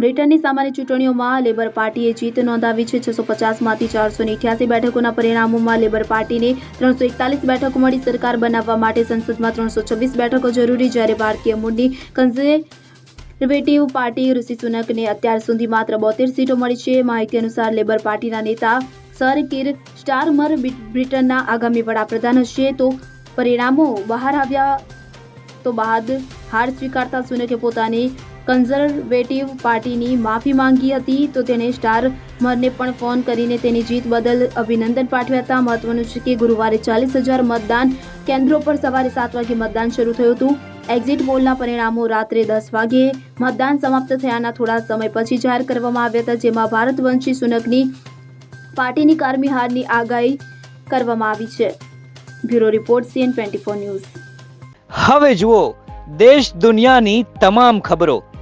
બ્રિટનની સામાન્ય ચૂંટણીઓમાં લેબર પાર્ટીએ જીત નોંધાવી છે. છસો પચાસમાંથી ચારસો અઠ્યાસી બેઠકોના પરિણામોમાં લેબર પાર્ટીને ત્રણસો એકતાલીસ બેઠકો મળી. સરકાર બનાવવા માટે સંસદમાં ત્રણસો છવ્વીસ બેઠકો જરૂરી. જ્યારે ભારતીય મૂળની કન્ઝર્વેટિવ પાર્ટી ઋષિ સુનકને અત્યાર સુધી માત્ર બોતેર સીટો મળી છે. માહિતી અનુસાર લેબર પાર્ટીના નેતા સર કિર સ્ટારમર બ્રિ- બ્રિટનના આગામી વડાપ્રધાન હશે. તો પરિણામો બહાર આવ્યા તો બાદ હાર સ્વીકારતા સુનકે પોતાની કન્ઝર્વેટિવ પાર્ટીની માફી માંગી હતી તો તેણે સ્ટાર મરને પણ ફોન કરીને તેની જીત બદલ અભિનંદન પાઠવ્યા હતા. મહત્વનું છે કે ગુરુવારે ચાલીસ હજાર મતદાન કેન્દ્રો પર સવારે સાત વાગે મતદાન શરૂ થયું હતું. એક્ઝિટ પોલના પરિણામો રાત્રે દસ વાગે મતદાન સમાપ્ત થયાના થોડા સમય પછી જાહેર કરવામાં આવ્યા હતા, જેમાં ભારતવંશી સુનકની પાર્ટીની કારમી હારની આગાહી કરવામાં આવી છે. Bureau report, CN twenty four news. હવે જુઓ, દેશ દુનિયાની તમામ ખબરો.